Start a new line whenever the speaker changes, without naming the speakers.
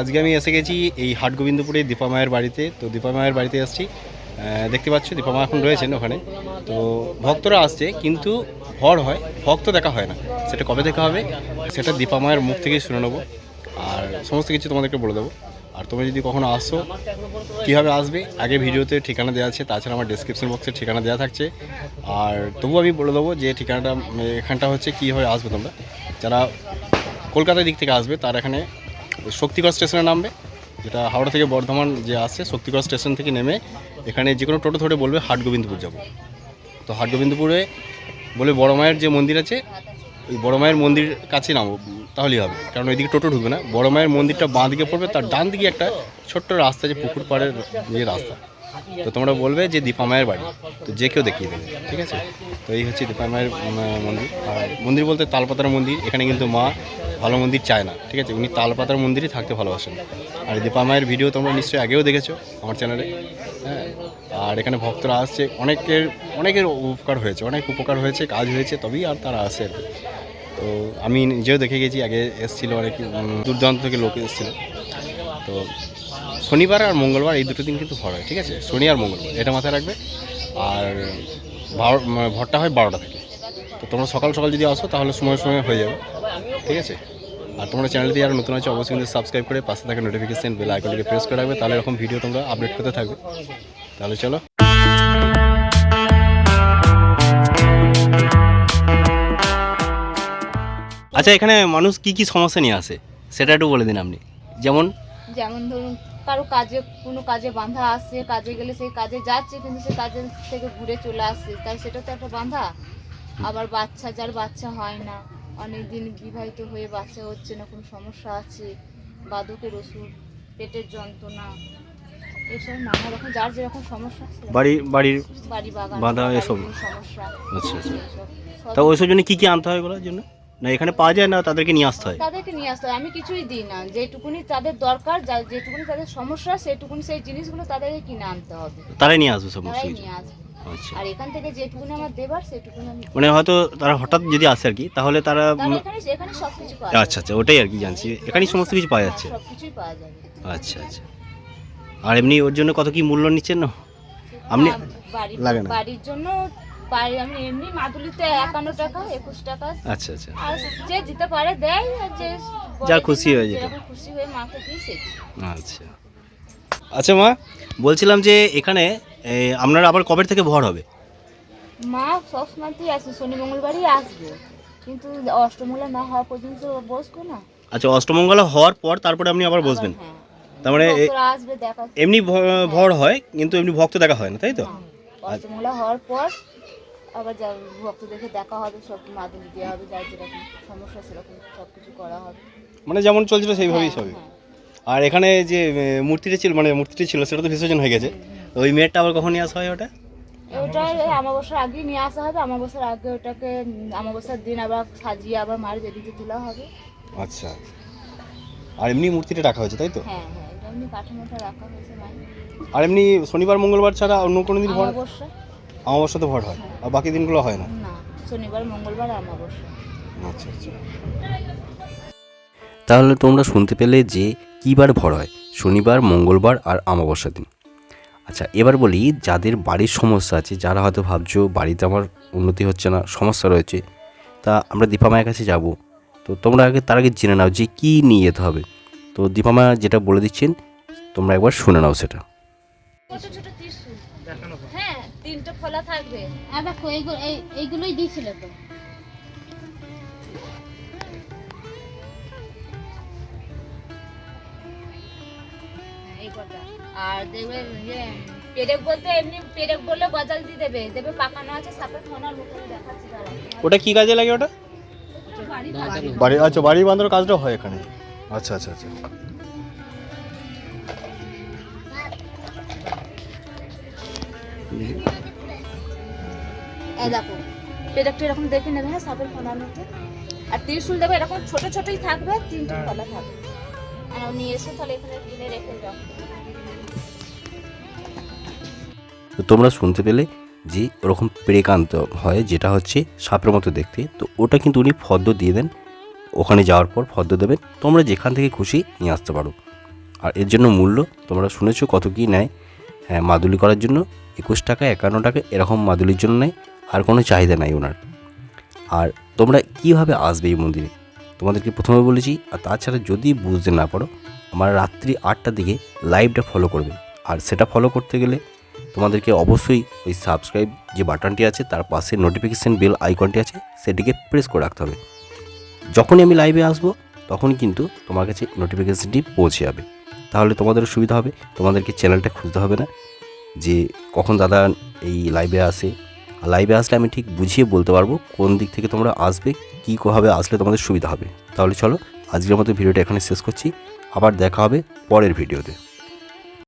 আজকে আমি এসে গেছি এই হাট গোবিন্দপুরে দীপা মায়ের বাড়িতে। তো দীপা মায়ের বাড়িতে আসছি। দেখতে পাচ্ছ, দীপা মা এখন রয়েছেন ওখানে। তো ভক্তরা আসছে, কিন্তু ভর হয়, ভক্ত দেখা হয় না। সেটা কবে দেখা হবে, সেটা দীপা মায়ের মুখ থেকেই শুনে নেব। আর সমস্ত কিছু তোমাদেরকে বলে দেবো। আর তুমি যদি কখনো আসো, কীভাবে আসবে, আগে ভিডিওতে ঠিকানা দেওয়া আছে, তাছাড়া আমার ডিসক্রিপশন বক্সে ঠিকানা দেওয়া থাকছে। আর তবু আমি বলে দেবো যে ঠিকানাটা, এখানটা হচ্ছে কীভাবে আসবে তোমরা। যারা কলকাতার দিক থেকে আসবে, তার এখানে শক্তিগড় স্টেশনে নামবে, যেটা হাওড়া থেকে বর্ধমান যে আছে শক্তিগড় স্টেশন থেকে নেমে এখানে যে কোনো টোটো ধরে বলবে হাটগোবিন্দপুর যাব। তো হাটগোবিন্দপুরে বলে বড় মায়ের যে মন্দির আছে, ওই বড় মায়ের মন্দির কাছে নামো, তাহলেই হবে। কারণ ওইদিকে টোটো ঢুকবে না। বড় মায়ের মন্দিরটা বাঁ দিকে পড়বে, তার ডান দিকে একটা ছোট্ট রাস্তা যে পুকুর পাড়ের যে রাস্তা। তো তোমরা বলবে যে দীপা মায়ের বাড়ি। তো যে কেউ দেখিয়ে দেবে, ঠিক আছে? তো এই হচ্ছে দীপা মায়ের মন্দির। আর মন্দির বলতে তালপাতার মন্দির, এখানে কিন্তু মা ভালো মন্দির চায় না, ঠিক আছে? উনি তালপাতার মন্দিরই থাকতে ভালোবাসেন। আর দীপা মায়ের ভিডিও তোমরা নিশ্চয়ই আগেও দেখেছ আমার চ্যানেলে হ্যাঁ? আর এখানে ভক্তরা আসছে, অনেকের অনেকের উপকার হয়েছে, অনেক উপকার হয়েছে, কাজ হয়েছে, তবেই আর তারা আসে তো আমি নিজেও দেখে গেছি, আগে এসেছিল অনেক দূর থেকে লোক এসেছিল। তো শনিবার আর মঙ্গলবার এই দুটো দিন কিন্তু ভর হয়, ঠিক আছে? শনি আর মঙ্গলবার, এটা মাথায় রাখবে। আর মানে ভরটা হয় বারোটা থেকে। তো তোমরা সকাল সকাল যদি আসো, তাহলে সময় সময় হয়ে যাবে, ঠিক আছে? আর তোমরা চ্যানেলটি যারা নতুন আছে, অবশ্যই কিন্তু সাবস্ক্রাইব করে পাশে থাকা নোটিফিকেশন বেল আইকনটিকে প্রেস করে রাখবে, তাহলে এরকম ভিডিও তোমরা আপডেট করতে থাকবে। তাহলে চলো। আচ্ছা এখানে মানুষ কি কি সমস্যা নিয়ে আসে? সেটা একটু বলে দিন আপনি। যেমন?
যেমন ধরুন কারও কাজে কোনো কাজে বাঁধা আসছে কাজে গেলে সেই কাজে যাচ্ছে কিন্তু সে কাজের থেকে ঘুরে চলে আসছে। তাই সেটা তো একটা বাঁধা। আবার বাচ্চা যার বাচ্চা হয় না অনেক দিন বিবাহিত হয়ে বাচ্চা হচ্ছে না কোনো সমস্যা আছে বাদকের ওষুধ পেটের যন্ত্রণা এসব নানা রকম যার যেরকম সমস্যা
বাড়ি বাড়ির
বাড়ি বাগান
বাঁধা এসব?
সমস্যা
আচ্ছা আচ্ছা। তা ওইসব জন্য কী কী আনতে হয় এগুলোর জন্য? না এখানে পাওয়া যায় না তাদেরকে নিয়ে আসতে হয়।
তাদেরকে নিয়ে আসতে হয়। আমি কিছুই দিই না। যেটুকুনি তাদের দরকার যা- যেটুকুনি তাদের সমস্যা সেটুকুনি সেই জিনিসগুলো তাদেরকে কিনে আনতে হবে।
তারাই নিয়ে আসবে সমস্ত
তারাই
কিছু?
নিয়ে আসবে।
আচ্ছা।
আর এখান থেকে যেটুকুনি আমার দেবার সেটুকুনি আমি
মানে হয়তো তারা হঠাৎ যদি আসে আর কি তাহলে তারা
তাহলে এখানে এখানে সব কিছু পাওয়া
আচ্ছা আচ্ছা ওটাই আর কি জানছি। এখানেই সমস্ত কিছু পাওয়া যাচ্ছে?
সব কিছুই পাওয়া যাবে।
আচ্ছা আচ্ছা। আর এমনি ওর জন্য কত কি মূল্য নিচ্ছেন? না আপনি-
না,
লাগে না।
বাড়ির জন্য বাড়ি আমি এমনি মাদুলিতে একান্ন টাকা একুশ টাকা।
আচ্ছা আচ্ছা।
আর যে দিতে পারে দেয় আর যে
যা খুশি হয়ে যেটা।
খুশি হয়ে মাকে দিই
আচ্ছা। আচ্ছা মা বলছিলাম যে এখানে আপনারা আবার কবে থেকে ভর হবে?
মা সবসময়তেই আসবে শনি মঙ্গলবারই আসবে। কিন্তু অষ্টমঙ্গলা না হওয়া পর্যন্ত বসবো না।
আচ্ছা অষ্টমঙ্গলা হওয়ার পর তারপরে আপনি আবার বসবেন?
হ্যাঁ।
তার মানে এমনি ভ- ভর হয় কিন্তু এমনি ভক্ত দেখা হয় না তাই তো?
হ্যাঁ, অষ্টমঙ্গলা হওয়ার পর আবার যা ভক্ত দেখে দেখা হবে সব মাদুলি দেওয়া হবে যার যেরকম সমস্যা সেরকম সব কিছু করা হবে।
মানে যেমন চলছিল সেইভাবেই
হ্যাঁ,
সবই।
হ্যাঁ।
আর এখানে যে মূর্তিটা ছিল মানে মূর্তিটি ছিল সেটা তো বিসর্জন হয়ে গেছে। ওই মেয়েরটা আবার কখন নিয়ে আসা হয় ওটা?
ওটা আমাবস্যার আগে নিয়ে আসা হবে। আমাবস্যার আগে ওটাকে আমাবস্যার দিন আবার সাজিয়ে আবার মায়ের বেদিতে তোলা হবে।
আচ্ছা। আর এমনি মূর্তিটা রাখা হয়েছে তাই তো?
হ্যাঁ হ্যাঁ। এমনি কাঠামোটা রাখা হয়েছে
আর এমনি শনিবার মঙ্গলবার ছাড়া অন্য কোনো দিন ভর
আমাবস্যা
আমাবস্যাতে ভর হয় আর বাকি দিনগুলো হয় না?
না শনিবার মঙ্গলবার আমাবস্যা
আচ্ছা আচ্ছা।
তাহলে তোমরা শুনতে পেলে যে কী বার ভর হয় শনিবার মঙ্গলবার আর অমাবস্যা দিন। আচ্ছা এবার বলি যাদের বাড়ির সমস্যা আছে যারা হয়তো ভাবছ বাড়িতে আমার উন্নতি হচ্ছে না সমস্যা রয়েছে তা আমরা দীপা মায়ের কাছে যাব। তো তোমরা আগে তার আগে জেনে নাও যে কী নিয়ে যেতে হবে। তো দীপা মা যেটা বলে দিচ্ছেন তোমরা একবার শুনে নাও সেটা।
হ্যাঁ। তিনটে ফলা থাকবে।
আর দেখো এইগুলোই দিয়েছিল তো।
আর দেবে ইয়ে পেরেক বলতে এমনি পেরেক বললে গজাল দিয়ে দেবে। দেবে পাকানো আছে সাপের ফোনার মুখে দেখাচ্ছি
ওটা কি কাজে লাগে ওটা?
বাড়ি
বাড়ি আচ্ছা বাড়ি বাঁধানোর কাজটা হয় এখানে। আচ্ছা আচ্ছা আচ্ছা।
এই দেখো পেরেকটা এরকম দেখে নেবে হ্যাঁ সাপের ফোনার আর ত্রিশুল দেবে এরকম ছোট ছোটই থাকবে তিনটে ফলা থাকবে। আর নিয়ে এসে তাহলে এখানে কিনে রেখে যাও।
তো তোমরা শুনতে পেলে যে ওরকম প্রেকান্ত হয় যেটা হচ্ছে সাপের মতো দেখতে। তো ওটা কিন্তু উনি ফদ্দ দিয়ে দেন।
ওখানে যাওয়ার পর ফর্দ দেবেন। তোমরা যেখান থেকে খুশি নিয়ে আসতে পারো। আর এর জন্য মূল্য তোমরা শুনেছো কত কী নেয়? হ্যাঁ মাদুলি করার জন্য একুশ টাকা, একান্ন টাকা এরকম মাদুলির জন্য নেয় আর কোনো চাহিদা নাই ওনার। আর তোমরা কীভাবে আসবে এই মন্দিরে? তোমাদেরকে প্রথমে বলেছি, আর তাছাড়া যদি বুঝতে না পারো, আমার রাত্রি আটটার দিকে লাইভটা ফলো করবে। আর সেটা ফলো করতে গেলে তোমাদেরকে অবশ্যই ওই সাবস্ক্রাইব যে বাটনটি আছে, তার পাশে নোটিফিকেশান বেল আইকনটি আছে, সেটিকে প্রেস করে রাখতে হবে। যখনই আমি লাইভে আসব, তখন কিন্তু তোমার কাছে নোটিফিকেশানটি পৌঁছে যাবে। তাহলে তোমাদেরও সুবিধা হবে। তোমাদেরকে চ্যানেলটা খুঁজতে হবে না। যে কখন দাদা এই লাইভে আসে। আর লাইভে আসলে আমি ঠিক বুঝিয়ে বলতে পারব কোন দিক থেকে তোমরা আসবে, কী কোভাবে আসলে তোমাদের সুবিধা হবে। তাহলে চলো, আজকের মতো ভিডিওটা এখানে শেষ করছি। আবার দেখা হবে পরের ভিডিওতে